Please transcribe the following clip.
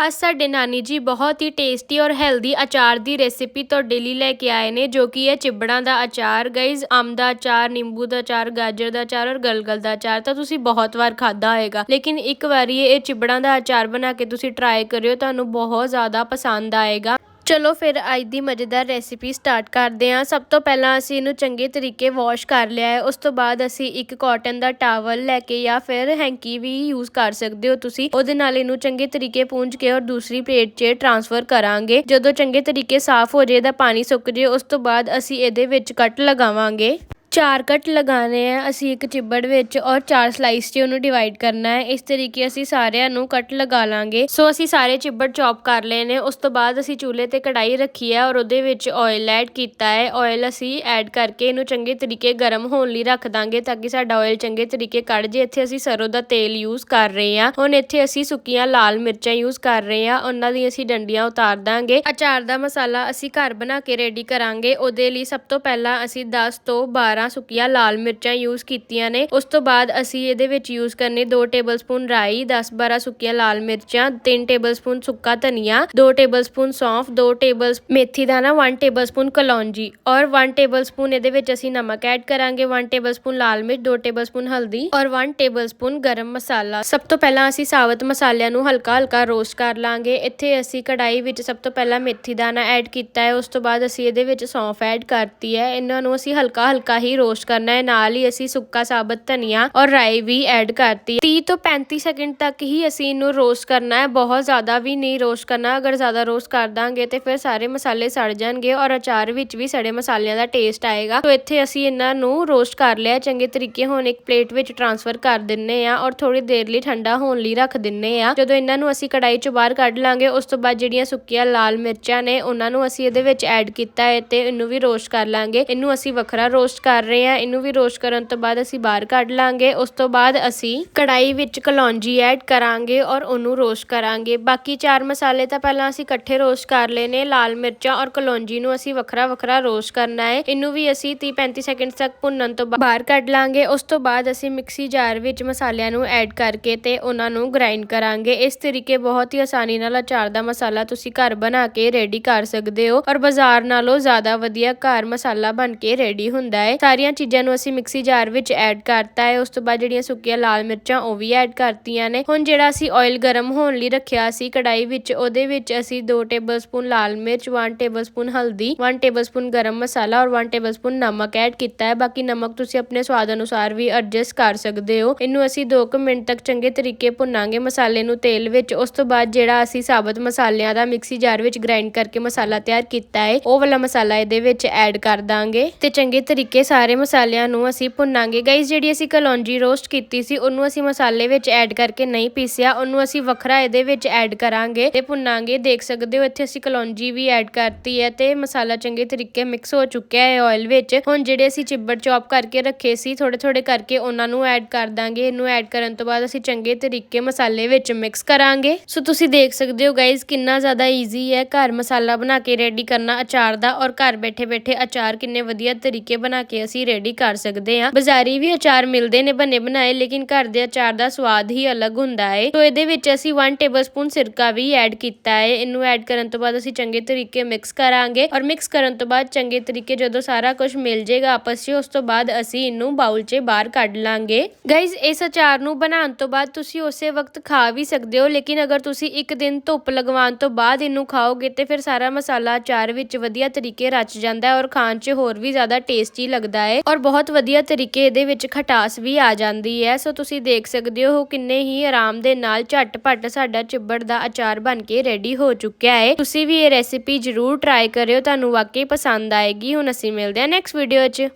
ਅੱਜ ਸਾਡੇ ਨਾਨੀ ਜੀ ਬਹੁਤ ਹੀ ਟੇਸਟੀ ਔਰ ਹੈਲਦੀ ਅਚਾਰ ਦੀ ਰੈਸਿਪੀ ਤੁਹਾਡੇ ਲਈ ਲੈ ਕੇ ਆਏ ਨੇ, ਜੋ ਕਿ ਹੈ ਚਿਬੜਾਂ ਦਾ ਅਚਾਰ, ਗਾਇਜ਼ ਆਮ ਦਾ ਅਚਾਰ, ਨਿੰਬੂ ਦਾ ਅਚਾਰ, ਗਾਜਰ ਦਾ ਅਚਾਰ ਔਰ ਗਲਗਲ ਦਾ ਅਚਾਰ ਤਾਂ ਤੁਸੀਂ ਬਹੁਤ ਵਾਰ ਖਾਦਾ ਹੋਏਗਾ। ਲੇਕਿਨ ਇੱਕ ਵਾਰੀ ਇਹ ਚਿਬੜਾਂ ਦਾ ਅਚਾਰ ਬਣਾ ਕੇ ਤੁਸੀਂ ਟਰਾਈ ਕਰਿਓ, ਤੁਹਾਨੂੰ ਬਹੁਤ ਜ਼ਿਆਦਾ ਪਸੰਦ ਆਏਗਾ। ਚਲੋ ਫਿਰ ਅੱਜ ਦੀ ਮਜ਼ੇਦਾਰ ਰੈਸਿਪੀ ਸਟਾਰਟ ਕਰਦੇ ਹਾਂ। ਸਭ ਤੋਂ ਪਹਿਲਾਂ ਅਸੀਂ ਇਹਨੂੰ ਚੰਗੇ ਤਰੀਕੇ ਵਾਸ਼ ਕਰ ਲਿਆ ਹੈ। ਉਸ ਤੋਂ ਬਾਅਦ ਅਸੀਂ ਇੱਕ ਕਾਟਨ ਦਾ ਟਾਵਲ ਲੈ ਕੇ ਜਾਂ ਫਿਰ ਹੈਂਕੀ ਵੀ ਯੂਜ਼ ਕਰ ਸਕਦੇ ਹੋ ਤੁਸੀਂ। ਉਹਦੇ ਨਾਲ ਇਹਨੂੰ ਚੰਗੇ ਤਰੀਕੇ ਪੂੰਝ ਕੇ ਔਰ ਦੂਸਰੀ ਪਲੇਟ 'ਚ ਟ੍ਰਾਂਸਫਰ ਕਰਾਂਗੇ। ਜਦੋਂ ਚੰਗੇ ਤਰੀਕੇ ਸਾਫ਼ ਹੋ ਜੇ ਦਾ ਪਾਣੀ ਸੁੱਕ ਜੇ ਉਸ ਤੋਂ ਬਾਅਦ ਅਸੀਂ ਇਹਦੇ ਵਿੱਚ ਕੱਟ ਲਗਾਵਾਂਗੇ। ਚਾਰ ਕੱਟ ਲਗਾਉਣੇ ਹੈ ਅਸੀਂ ਇੱਕ ਚਿੱਬੜ ਵਿੱਚ ਔਰ ਚਾਰ ਸਲਾਈਸ 'ਚ ਉਹਨੂੰ ਡਿਵਾਈਡ ਕਰਨਾ ਹੈ, ਇਸ ਤਰੀਕੇ ਅਸੀਂ ਸਾਰਿਆਂ ਨੂੰ ਕੱਟ ਲਗਾ ਲਾਂਗੇ। ਸੋ ਅਸੀਂ ਸਾਰੇ ਚਿੱਬੜ ਚੌਪ ਕਰ ਲਏ ਨੇ, ਉਸ ਤੋਂ ਬਾਅਦ ਅਸੀਂ ਚੂਲੇ ਤੇ ਕੜਾਈ ਰੱਖੀ ਹੈ ਔਰ ਉਹਦੇ ਵਿੱਚ ਆਇਲ ਐਡ ਕੀਤਾ ਹੈ। ਆਇਲ ਅਸੀਂ ਐਡ ਕਰਕੇ ਇਹਨੂੰ ਚੰਗੇ ਤਰੀਕੇ ਗਰਮ ਹੋਣ ਲਈ ਰੱਖ ਦਾਂਗੇ ਤਾਂ ਕਿ ਸਾਡਾ ਆਇਲ ਚੰਗੇ ਤਰੀਕੇ ਕੱਢ ਜੇ। ਇੱਥੇ ਅਸੀਂ ਸਰੋਂ ਦਾ ਤੇਲ ਯੂਜ਼ ਕਰ ਰਹੇ ਹਾਂ। ਹੁਣ ਇੱਥੇ ਅਸੀਂ ਸੁੱਕੀਆਂ ਲਾਲ ਮਿਰਚਾਂ ਯੂਜ਼ ਕਰ ਰਹੇ ਹਾਂ। ਉਹਨਾਂ ਦੀ ਅਸੀਂ ਡੰਡੀਆਂ ਉਤਾਰ ਦਾਂਗੇ। ਅਚਾਰ ਦਾ ਮਸਾਲਾ ਅਸੀਂ ਘਰ ਬਣਾ ਕੇ ਰੈਡੀ ਕਰਾਂਗੇ। ਉਹਦੇ ਲਈ ਸਭ ਤੋਂ ਪਹਿਲਾਂ ਅਸੀਂ 10 ਤੋਂ 12 ਸੁੱਕੀਆਂ ਲਾਲ ਮਿਰਚਾਂ ਯੂਜ਼ ਕੀਤੀਆਂ ਨੇ। ਉਸ ਤੋਂ ਬਾਅਦ ਅਸੀਂ ਇਹਦੇ ਵਿੱਚ ਯੂਜ਼ ਕਰਨੇ 2 ਟੇਬਲਸਪੂਨ ਰਾਈ 10-12 ਸੁੱਕੀਆਂ ਲਾਲ ਮਿਰਚਾਂ 3 ਟੇਬਲਸਪੂਨ ਸੁੱਕਾ ਧਨੀਆ 2 ਟੇਬਲਸਪੂਨ ਸੌਂਫ 2 ਟੇਬਲ ਮੇਥੀ ਦਾਣਾ 1 ਟੇਬਲਸਪੂਨ ਕਲੌਂਜੀ। ਔਰ 1 ਟੇਬਲਸਪੂਨ ਇਹਦੇ ਵਿੱਚ ਅਸੀਂ ਨਮਕ ਐਡ ਕਰਾਂਗੇ 1 ਟੇਬਲਸਪੂਨ ਲਾਲ ਮਿਰਚ 2 ਟੇਬਲਸਪੂਨ ਹਲਦੀ ਔਰ 1 ਟੇਬਲਸਪੂਨ ਗਰਮ ਮਸਾਲਾ। ਸਭ ਤੋਂ ਪਹਿਲਾਂ ਅਸੀਂ ਸਾਬਤ ਮਸਾਲਿਆਂ ਨੂੰ ਹਲਕਾ ਹਲਕਾ ਰੋਸਟ ਕਰ ਲਾਂਗੇ। ਇੱਥੇ ਅਸੀਂ ਕੜਾਈ ਵਿੱਚ ਸਭ ਤੋਂ ਪਹਿਲਾਂ ਮੇਥੀ ਦਾਣਾ ਐਡ ਕੀਤਾ ਹੈ। ਉਸ ਤੋਂ ਬਾਅਦ ਅਸੀਂ ਇਹਦੇ ਵਿੱਚ ਸੌਂਫ ਐਡ ਕਰਤੀ ਹੈ। ਇਹਨਾਂ ਨੂੰ ਅਸੀਂ ਹਲਕਾ ਹਲਕਾ ਹੀ ਰੋਸਟ ਕਰਨਾ ਹੈ। ਨਾਲ ਹੀ ਅਸੀਂ ਸੁੱਕਾ ਸਾਬਤ ਧਨੀਆ ਔਰ ਰਾਈ ਵੀ ਐਡ ਕਰਤੀ 30 ਤੋਂ 35 ਸੈਕਿੰਡ ਤੱਕ ਹੀ ਅਸੀਂ ਇਹਨੂੰ ਰੋਸਟ ਕਰਨਾ ਹੈ। ਬਹੁਤ ਜ਼ਿਆਦਾ ਵੀ ਨਹੀਂ ਰੋਸਟ ਕਰਨਾ। ਅਗਰ ਜ਼ਿਆਦਾ ਰੋਸਟ ਕਰ ਦਾਂਗੇ ਤੇ ਫਿਰ ਸਾਰੇ ਮਸਾਲੇ ਸੜ ਜਾਣਗੇ ਔਰ ਅਚਾਰ ਵਿੱਚ ਵੀ ਸੜੇ ਮਸਾਲਿਆਂ ਦਾ ਟੇਸਟ ਆਏਗਾ। ਸੋ ਇੱਥੇ ਅਸੀਂ ਇਹਨਾਂ ਨੂੰ ਰੋਸਟ ਕਰ ਲਿਆ ਚੰਗੇ ਤਰੀਕੇ ਹੁਣ ਇੱਕ ਪਲੇਟ ਵਿੱਚ ਟ੍ਰਾਂਸਫਰ ਕਰ ਦਿੰਨੇ ਆ ਔਰ ਥੋੜੀ ਦੇਰ ਲਈ ਠੰਡਾ ਹੋਣ ਲਈ ਰੱਖ ਦਿੰਨੇ ਆ ਜਦੋਂ ਇਹਨਾਂ ਨੂੰ ਅਸੀਂ ਕੜਾਈ ਚੋਂ ਬਾਹਰ ਕੱਢ ਲਾਂਗੇ, ਉਸ ਤੋਂ ਬਾਅਦ ਜਿਹੜੀਆਂ ਸੁੱਕੀਆਂ ਲਾਲ ਮਿਰਚਾਂ ਨੇ, ਉਹਨਾਂ ਨੂੰ ਅਸੀਂ ਇਹਦੇ ਵਿੱਚ ਐਡ ਕੀਤਾ ਹੈ ਤੇ ਇਹਨੂੰ ਵੀ ਰੋਸਟ ਕਰ ਲਾਂਗੇ। ਇਹਨੂੰ ਅਸੀਂ ਵੱਖਰਾ ਰੋਸਟ ਕਰ ਕਰ ਰਹੇ ਹਾਂ, ਇਹਨੂੰ ਵੀ ਰੋਸਟ ਕਰਨ ਤੋਂ ਬਾਅਦ ਅਸੀਂ ਬਾਹਰ ਕੱਢ ਲਾਂਗੇ। ਉਸ ਤੋਂ ਬਾਅਦ ਅਸੀਂ ਕੜਾਈ ਵਿੱਚ ਕਲੌਂਜੀ ਐਡ ਕਰਾਂਗੇ ਔਰ ਉਹਨੂੰ ਰੋਸਟ ਕਰਾਂਗੇ। ਬਾਕੀ ਚਾਰ ਮਸਾਲੇ ਤਾਂ ਪਹਿਲਾਂ ਅਸੀਂ ਇਕੱਠੇ ਰੋਸਟ ਕਰ ਲਏ ਨੇ, ਲਾਲ ਮਿਰਚਾਂ ਔਰ ਕਲੌਂਜੀ ਨੂੰ ਅਸੀਂ ਵੱਖਰਾ ਵੱਖਰਾ ਰੋਸਟ ਕਰਨਾ ਹੈ। ਇਹਨੂੰ ਵੀ ਅਸੀਂ 30 35 ਸੈਕਿੰਡ ਤੱਕ ਭੁੰਨਣ ਤੋਂ ਬਾਹਰ ਕੱਢ ਲਾਂਗੇ। ਉਸ ਤੋਂ ਬਾਅਦ ਅਸੀਂ ਮਿਕਸੀ ਜਾਰ ਵਿੱਚ ਮਸਾਲਿਆਂ ਨੂੰ ਐਡ ਕਰਕੇ ਤੇ ਉਹਨਾਂ ਨੂੰ ਗ੍ਰਾਈਂਡ ਕਰਾਂਗੇ। ਇਸ ਤਰੀਕੇ ਬਹੁਤ ਹੀ ਆਸਾਨੀ ਨਾਲ ਅਚਾਰ ਦਾ ਮਸਾਲਾ ਤੁਸੀਂ ਘਰ ਬਣਾ ਕੇ ਰੈਡੀ ਕਰ ਸਕਦੇ ਹੋ ਔਰ ਬਾਜ਼ਾਰ ਨਾਲੋਂ ਜ਼ਿਆਦਾ ਵਧੀਆ ਘਰ ਮਸਾਲਾ ਬਣ ਕੇ ਰੈਡੀ ਹੁੰਦਾ ਹੈ। ਸਾਰੀਆਂ ਚੀਜ਼ਾਂ ਨੂੰ ਅਸੀਂ ਮਿਕਸੀ ਜਾਰ ਵਿੱਚ ਐਡ ਕਰਤਾ ਹੈ। ਉਸ ਤੋਂ ਬਾਅਦ ਜਿਹੜੀਆਂ ਸੁੱਕੀਆਂ ਲਾਲ ਮਿਰਚਾਂ ਉਹ ਵੀ ਐਡ ਕਰਤੀਆਂ ਨੇ। ਹੁਣ ਜਿਹੜਾ ਅਸੀਂ ਆਇਲ ਗਰਮ ਹੋਣ ਲਈ ਰੱਖਿਆ ਸੀ ਕੜਾਈ ਵਿੱਚ, ਉਹਦੇ ਵਿੱਚ ਅਸੀਂ 2 ਟੇਬਲਸਪੂਨ ਲਾਲ ਮਿਰਚ 1 ਟੇਬਲਸਪੂਨ ਹਲਦੀ 1 ਟੇਬਲਸਪੂਨ ਗਰਮ ਮਸਾਲਾ ਔਰ 1 ਟੇਬਲਸਪੂਨ ਨਮਕ ਐਡ ਕੀਤਾ ਹੈ। ਬਾਕੀ ਨਮਕ ਤੁਸੀਂ ਆਪਣੇ ਸਵਾਦ ਅਨੁਸਾਰ ਵੀ ਐਡਜਸਟ ਕਰ ਸਕਦੇ ਹੋ। ਇਹਨੂੰ ਅਸੀਂ 2 ਮਿੰਟ ਤੱਕ ਚੰਗੇ ਤਰੀਕੇ ਭੁੰਨਾਂਗੇ ਮਸਾਲੇ ਨੂੰ ਤੇਲ ਵਿੱਚ। ਉਸ ਤੋਂ ਬਾਅਦ ਜਿਹੜਾ ਅਸੀਂ ਸਾਬਤ ਮਸਾਲਿਆਂ ਦਾ ਮਿਕਸੀ ਜਾਰ ਵਿੱਚ ਗ੍ਰਾਈਂਡ ਕਰਕੇ ਮਸਾਲਾ ਤਿਆਰ ਕੀਤਾ ਹੈ, ਉਹ ਵਾਲਾ ਮਸਾਲਾ ਇਹਦੇ ਵਿੱਚ ਐਡ ਕਰ ਦਾਂਗੇ। ਤੇ ਚੰਗੇ ਤਰੀਕੇ ਸਾਰੇ ਮਸਾਲਿਆਂ ਨੂੰ ਅਸੀਂ ਭੁੰਨਾਂਗੇ। ਗਾਇਸ ਜਿਹੜੀ ਅਸੀਂ ਕਲੌਂਜੀ ਰੋਸਟ ਕੀਤੀ ਸੀ, ਉਹਨੂੰ ਅਸੀਂ ਮਸਾਲੇ ਵਿੱਚ ਐਡ ਕਰਕੇ ਨਹੀਂ ਪੀਸਿਆ। ਉਹਨੂੰ ਅਸੀਂ ਵੱਖਰਾ ਇਹਦੇ ਵਿੱਚ ਐਡ ਕਰਾਂਗੇ ਤੇ ਭੁੰਨਾਂਗੇ। ਦੇਖ ਸਕਦੇ ਹੋ, ਇੱਥੇ ਅਸੀਂ ਕਲੌਂਜੀ ਵੀ ਐਡ ਕਰਤੀ ਹੈ ਤੇ ਮਸਾਲਾ ਚੰਗੇ ਤਰੀਕੇ ਮਿਕਸ ਹੋ ਚੁੱਕਿਆ ਹੈ ਆਇਲ ਵਿੱਚ। ਹੁਣ ਜਿਹੜੇ ਅਸੀਂ ਚਿੱਬੜ ਚੌਪ ਕਰਕੇ ਰੱਖੇ ਸੀ ਥੋੜੇ ਥੋੜੇ ਕਰਕੇ ਉਹਨਾਂ ਨੂੰ ਐਡ ਕਰ ਦਾਂਗੇ। ਇਹਨੂੰ ਐਡ ਕਰਨ ਤੋਂ ਬਾਅਦ ਅਸੀਂ ਚੰਗੇ ਤਰੀਕੇ ਮਸਾਲੇ ਵਿੱਚ ਮਿਕਸ ਕਰਾਂਗੇ। ਸੋ ਤੁਸੀਂ ਦੇਖ ਸਕਦੇ ਹੋ ਗਾਇਸ ਕਿੰਨਾ ਜ਼ਿਆਦਾ ਈਜ਼ੀ ਹੈ ਘਰ ਮਸਾਲਾ ਬਣਾ ਕੇ ਰੈਡੀ ਕਰਨਾ, ਅਚਾਰ ਦਾ ਔਰ ਘਰ ਬੈਠੇ ਬੈਠੇ ਅਚਾਰ ਕਿੰਨੇ ਵਧੀਆ ਤਰੀਕੇ ਬਣਾ ਕੇ ਅਸੀਂ ਰੈਡੀ ਕਰ ਸਕਦੇ ਹਾਂ। ਬਾਜ਼ਾਰੀ ਵੀ ਅਚਾਰ ਮਿਲਦੇ ਨੇ ਬਣੇ ਬਣਾਏ, ਲੇਕਿਨ ਘਰ ਦੇ ਅਚਾਰ ਦਾ ਸਵਾਦ ਹੀ ਅਲੱਗ ਹੁੰਦਾ ਹੈ ਸੋ ਇਹਦੇ ਵਿੱਚ ਅਸੀਂ 1 ਟੇਬਲਸਪੂਨ ਸਿਰਕਾ ਵੀ ਐਡ ਕੀਤਾ ਹੈ ਇਹਨੂੰ ਐਡ ਕਰਨ ਤੋਂ ਬਾਅਦ ਅਸੀਂ ਚੰਗੇ ਤਰੀਕੇ ਮਿਕਸ ਕਰਾਂਗੇ ਔਰ ਮਿਕਸ ਕਰਨ ਤੋਂ ਬਾਅਦ ਚੰਗੇ ਤਰੀਕੇ ਜਦੋਂ ਸਾਰਾ ਕੁਝ ਮਿਲ ਜਾਏਗਾ ਆਪਸ 'ਚ, ਉਸ ਤੋਂ ਬਾਅਦ ਅਸੀਂ ਇਹਨੂੰ ਬਾਉਲ 'ਚ ਬਾਹਰ ਕੱਢ ਲਾਂਗੇ। ਗਾਇਜ਼ ਇਸ ਅਚਾਰ ਨੂੰ ਬਣਾਉਣ ਤੋਂ ਬਾਅਦ ਤੁਸੀਂ ਉਸੇ ਵਕਤ ਖਾ ਵੀ ਸਕਦੇ ਹੋ, ਲੇਕਿਨ ਅਗਰ ਤੁਸੀਂ ਇੱਕ ਦਿਨ ਧੁੱਪ ਲਗਵਾਉਣ ਤੋਂ ਬਾਅਦ ਇਹਨੂੰ ਖਾਓਗੇ ਤੇ ਫਿਰ ਸਾਰਾ ਮਸਾਲਾ ਅਚਾਰ ਵਿੱਚ ਵਧੀਆ ਤਰੀਕੇ ਰਚ ਜਾਂਦਾ ਹੈ ਔਰ ਖਾਣ 'ਚ ਹੋਰ ਵੀ ਜ਼ਿਆਦਾ ਟੇਸਟੀ ਲੱਗਦਾ ਹੈ ਔਰ ਬਹੁਤ ਵਧੀਆ ਤਰੀਕੇ ਇਹਦੇ ਵਿੱਚ ਖਟਾਸ ਵੀ ਆ ਜਾਂਦੀ ਹੈ ਸੋ ਤੁਸੀਂ ਦੇਖ ਸਕਦੇ ਹੋ ਕਿੰਨੇ ਹੀ ਆਰਾਮ ਦੇ ਨਾਲ ਝਟਪਟ ਸਾਡਾ ਚਿੱਬੜ ਦਾ ਅਚਾਰ ਬਣ ਕੇ ਰੈਡੀ ਹੋ ਚੁੱਕਿਆ ਹੈ ਤੁਸੀਂ ਵੀ ਇਹ ਰੈਸਿਪੀ ਜਰੂਰ ਟਰਾਈ ਕਰਿਓ, ਤੁਹਾਨੂੰ ਵਾਕਈ ਪਸੰਦ ਆਏਗੀ। ਹੁਣ ਅਸੀਂ ਮਿਲਦੇ ਹਾਂ ਨੈਕਸਟ ਵੀਡੀਓ 'ਚ।